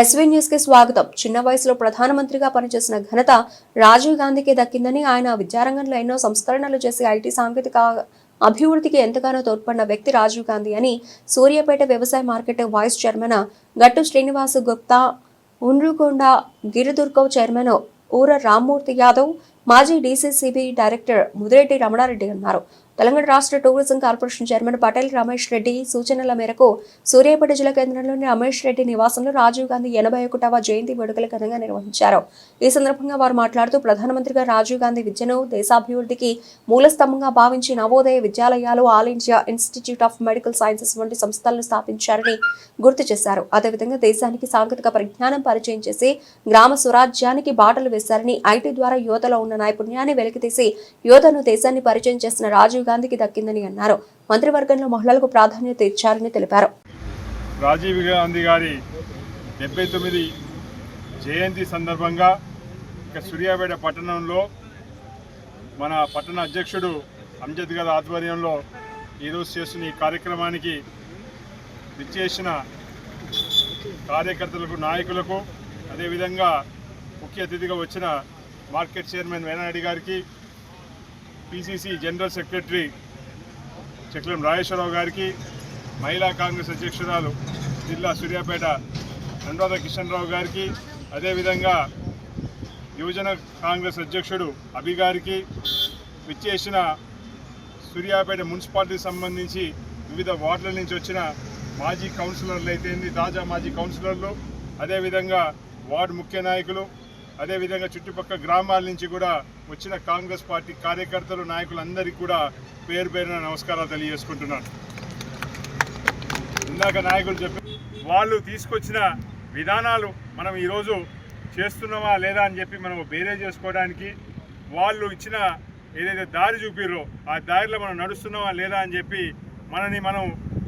SV న్యూస్కి స్వాగతం. చిన్న వయసులో ప్రధానమంత్రిగా పనిచేసిన ఘనత రాజీవ్ గాంధీకి దక్కిందని ఆయన విద్యారంగంలో ఎన్నో సంస్కరణలు చేసి ఐటీ సాంకేతిక అభివృద్ధికి ఎంతగానో తోడ్పడిన వ్యక్తి రాజీవ్ గాంధీ అని సూర్యాపేట వ్యవసాయ market vice chairman Gattu Srinivas Gupta Undrukonda గిరిదుర్గవ్ chairman Ura Rammurthy Yadav మాజీ డీసీసీబీ డైరెక్టర్ ముదిరెడ్డి రమణారెడ్డి అన్నారు. తెలంగాణ రాష్ట్ర tourism corporation chairman Patel Ramesh Reddy సూచనల మేరకు సూర్యాపేట జిల్లా కేంద్రంలోని రమేష్ రెడ్డి నివాసంలో రాజీవ్ గాంధీ ఎనభై ఒకటవ జయంతి వేడుకలు ఘనంగా నిర్వహించారు. ఈ సందర్భంగా వారు మాట్లాడుతూ ప్రధానమంత్రిగా రాజీవ్ గాంధీ విద్యను దేశాభివృద్ధికి మూలస్తంభంగా భావించి నవోదయ విద్యాలయాలు All India Institute of Medical Sciences వంటి సంస్థలను స్థాపించారని గుర్తు చేశారు. అదేవిధంగా దేశానికి సాంకేతిక పరిజ్ఞానం పరిచయం చేసి గ్రామ స్వరాజ్యానికి బాటలు వేశారని ఐటీ ద్వారా యువతలో ఉన్న నైపుణ్యాన్ని వెలికితీసి యువతను దేశాన్ని పరిచయం చేసిన రాజీవ్ గాంధీకి దక్కిందని అన్నారు. మంత్రివర్గంలో మహిళలకు ప్రాధాన్యత ఇచ్చారని తెలిపారు. రాజీవ్ గాంధీ గారి డెబ్బై తొమ్మిది జయంతి సందర్భంగా ఇక సూర్యాపేట పట్టణంలో మన పట్టణ అధ్యక్షుడు అంజద్ గారి ఆధ్వర్యంలో ఈరోజు చేస్తున్న ఈ కార్యక్రమానికి విచ్చేసిన కార్యకర్తలకు నాయకులకు అదేవిధంగా ముఖ్య అతిథిగా వచ్చిన మార్కెట్ చైర్మన్ వేనారెడ్డి గారికి పిసిసి జనరల్ సెక్రటరీ చక్రం రాజేశ్వరరావు గారికి మహిళా కాంగ్రెస్ అధ్యక్షురాలు జిల్లా సూర్యాపేట అనురాధ కిషన్ రావు గారికి అదేవిధంగా యువజన కాంగ్రెస్ అధ్యక్షుడు అభి గారికి విచ్చేసిన సూర్యాపేట మున్సిపాలిటీకి సంబంధించి వివిధ వార్డుల నుంచి వచ్చిన మాజీ కౌన్సిలర్లు అయితేంది తాజా మాజీ కౌన్సిలర్లు అదేవిధంగా వార్డు ముఖ్య నాయకులు అదేవిధంగా చుట్టుపక్కల గ్రామాల నుంచి కూడా వచ్చిన కాంగ్రెస్ పార్టీ కార్యకర్తలు నాయకులందరికీ కూడా పేరు పేరున నమస్కారాలు తెలియజేసుకుంటున్నాను. ఇందాక నాయకులు చెప్పి వాళ్ళు తీసుకొచ్చిన విధానాలు మనం ఈరోజు చేస్తున్నామా లేదా అని చెప్పి మనం బేరే చేసుకోవడానికి వాళ్ళు ఇచ్చిన ఏదైతే దారి చూపిర్రో ఆ దారిలో మనం నడుస్తున్నామా లేదా అని చెప్పి మనని మనం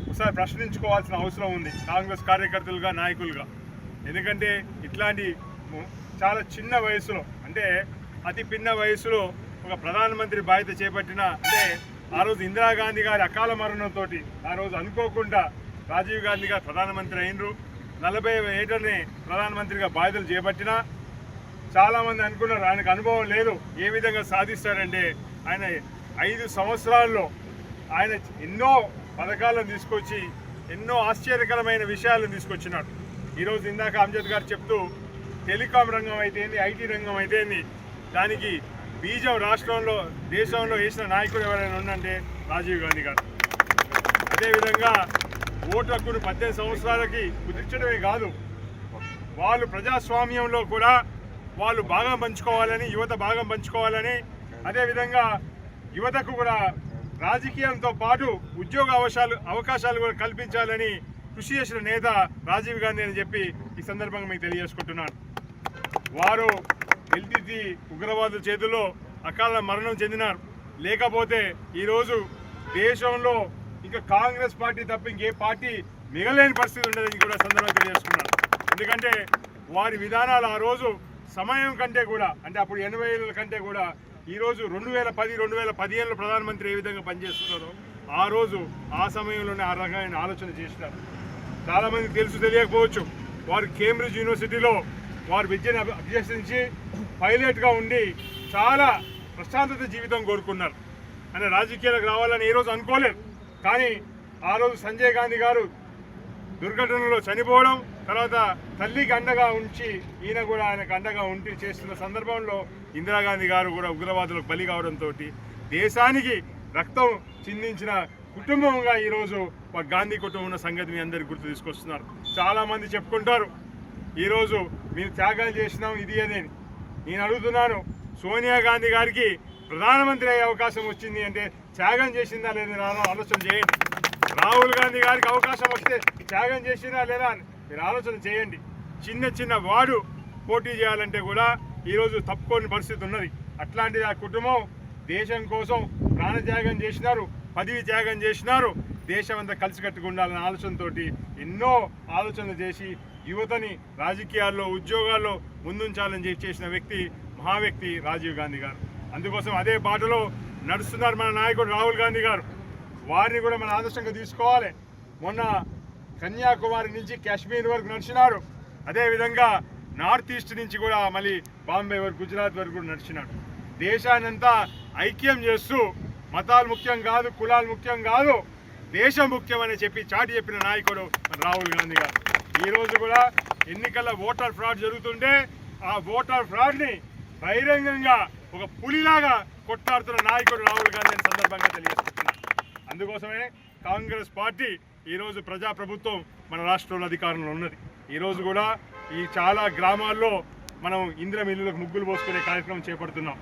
ఒకసారి ప్రశ్నించుకోవాల్సిన అవసరం ఉంది కాంగ్రెస్ కార్యకర్తలుగా నాయకులుగా. ఎందుకంటే ఇట్లాంటి ము- చాలా చిన్న వయసులో అంటే అతి పిన్న వయసులో ఒక ప్రధానమంత్రి బాధ్యత చేపట్టిన అంటే ఆ రోజు ఇందిరాగాంధీ గారి అకాల మరణంతో ఆ రోజు అనుకోకుండా రాజీవ్ గాంధీ గారు ప్రధానమంత్రి అయినరు. నలభై ఏటనే ప్రధానమంత్రిగా బాధ్యతలు చేపట్టిన చాలామంది అనుకున్నారు ఆయనకు అనుభవం లేదు ఏ విధంగా సాధిస్తారంటే ఆయన ఐదు సంవత్సరాల్లో ఆయన ఎన్నో పథకాలను తీసుకొచ్చి ఎన్నో ఆశ్చర్యకరమైన విషయాలను తీసుకొచ్చినాడు. ఈరోజు ఇందాక అంజద్ గారు చెప్తూ టెలికాం రంగం అయితేంది ఐటీ రంగం అయితేంది దానికి బీజం రాష్ట్రంలో దేశంలో వేసిన నాయకుడు ఎవరైనా ఉందంటే రాజీవ్ గాంధీ గారు. అదేవిధంగా ఓటు హక్కును పద్దెనిమిది సంవత్సరాలకి కుదిర్చడమే కాదు వాళ్ళు ప్రజాస్వామ్యంలో కూడా వాళ్ళు భాగం పంచుకోవాలని యువత భాగం పంచుకోవాలని అదేవిధంగా యువతకు కూడా రాజకీయంతో పాటు ఉద్యోగ అవకాశాలు అవకాశాలు కూడా కల్పించాలని కృషి చేసిన నేత రాజీవ్ గాంధీ అని చెప్పి ఈ సందర్భంగా మీకు తెలియజేసుకుంటున్నాను. వారు ఎల్టీటీ ఉగ్రవాదుల చేతుల్లో అకాల మరణం చెందినారు. లేకపోతే ఈరోజు దేశంలో ఇంకా కాంగ్రెస్ పార్టీ తప్ప ఇంకే పార్టీ మిగలేని పరిస్థితి ఉండదని కూడా సందర్భంగా తెలియజేసుకున్నారు. ఎందుకంటే వారి విధానాలు ఆ రోజు సమయం కంటే కూడా అంటే అప్పుడు ఎనభై ఏళ్ళ కంటే కూడా ఈరోజు రెండు వేల పది రెండు వేల పదిహేనులో ప్రధానమంత్రి ఏ విధంగా పనిచేస్తున్నారో ఆ రోజు ఆ సమయంలోనే ఆ రకమైన ఆలోచన చేసినారు. చాలామంది తెలుసు తెలియకపోవచ్చు. వారు కేంబ్రిడ్జ్ యూనివర్సిటీలో వారు విద్యను అభ్యసించి పైలట్గా ఉండి చాలా ప్రశాంతత జీవితం కోరుకున్నారు. అంటే రాజకీయాలకు రావాలని ఈరోజు రోజు అనుకోలేదు. కానీ ఆ రోజు సంజయ్ గాంధీ గారు దుర్ఘటనలో చనిపోవడం తర్వాత తల్లికి అండగా ఉంచి ఈయన కూడా ఆయనకు అండగా ఉండి చేస్తున్న సందర్భంలో ఇందిరాగాంధీ గారు కూడా ఉగ్రవాదులకు బలి కావడంతో దేశానికి రక్తం చిందించిన కుటుంబంగా ఈరోజు గాంధీ కుటుంబం ఉన్న సంగతిని అందరికి గుర్తు తీసుకొస్తున్నారు. చాలామంది చెప్పుకుంటారు. ఈరోజు మీరు త్యాగాలు చేసినాం ఇది అని నేను అడుగుతున్నాను. సోనియా గాంధీ గారికి ప్రధానమంత్రి అయ్యే అవకాశం వచ్చింది అంటే త్యాగం చేసిందా లేదా ఆలోచన చేయండి. రాహుల్ గాంధీ గారికి అవకాశం వస్తే త్యాగం చేసిందా లేదా అని మీరు ఆలోచన చేయండి. చిన్న చిన్న వాడు పోటీ చేయాలంటే కూడా ఈరోజు తప్పుకోని పరిస్థితి ఉన్నది. అట్లాంటిది ఆ కుటుంబం దేశం కోసం ప్రాణత్యాగం చేసినారు పదవి త్యాగం చేసినారు దేశం అంతా కలిసి ఉండాలనే ఆలోచనతోటి ఎన్నో ఆలోచనలు చేసి యువతని రాజకీయాల్లో ఉద్యోగాల్లో ముందుంచాలని చేసిన వ్యక్తి మహా వ్యక్తి రాజీవ్ గాంధీ గారు. అందుకోసం అదే బాటలో నడుస్తున్నారు మన నాయకుడు రాహుల్ గాంధీ గారు. వారిని కూడా మన ఆదర్శంగా తీసుకోవాలి. మొన్న కన్యాకుమారి నుంచి కాశ్మీర్ వరకు నడిచినారు. అదేవిధంగా నార్త్ ఈస్ట్ నుంచి కూడా మళ్ళీ బాంబే వరకు గుజరాత్ వరకు కూడా నడిచినాడు దేశాన్నంతా ఐక్యం చేస్తూ మతాలు ముఖ్యం కాదు కులాలు ముఖ్యం కాదు దేశం ముఖ్యం అని చెప్పి చాటి చెప్పిన నాయకుడు రాహుల్ గాంధీ గారు. ఈరోజు కూడా ఎన్నికల ఓటర్ ఫ్రాడ్ జరుగుతుంటే ఆ ఓటర్ ఫ్రాడ్ని బహిరంగంగా ఒక పులిలాగా కొట్లాడుతున్న నాయకుడు రాహుల్ గాంధీ అని సందర్భంగా తెలియజేస్తున్నా అందుకోసమే కాంగ్రెస్ పార్టీ ఈరోజు ప్రజాప్రభుత్వం మన రాష్ట్రంలో అధికారంలో ఉన్నది. ఈరోజు కూడా ఈ చాలా గ్రామాల్లో మనం ఇంద్రం ఇల్లులకు ముగ్గులు పోసుకునే కార్యక్రమం చేపడుతున్నాం.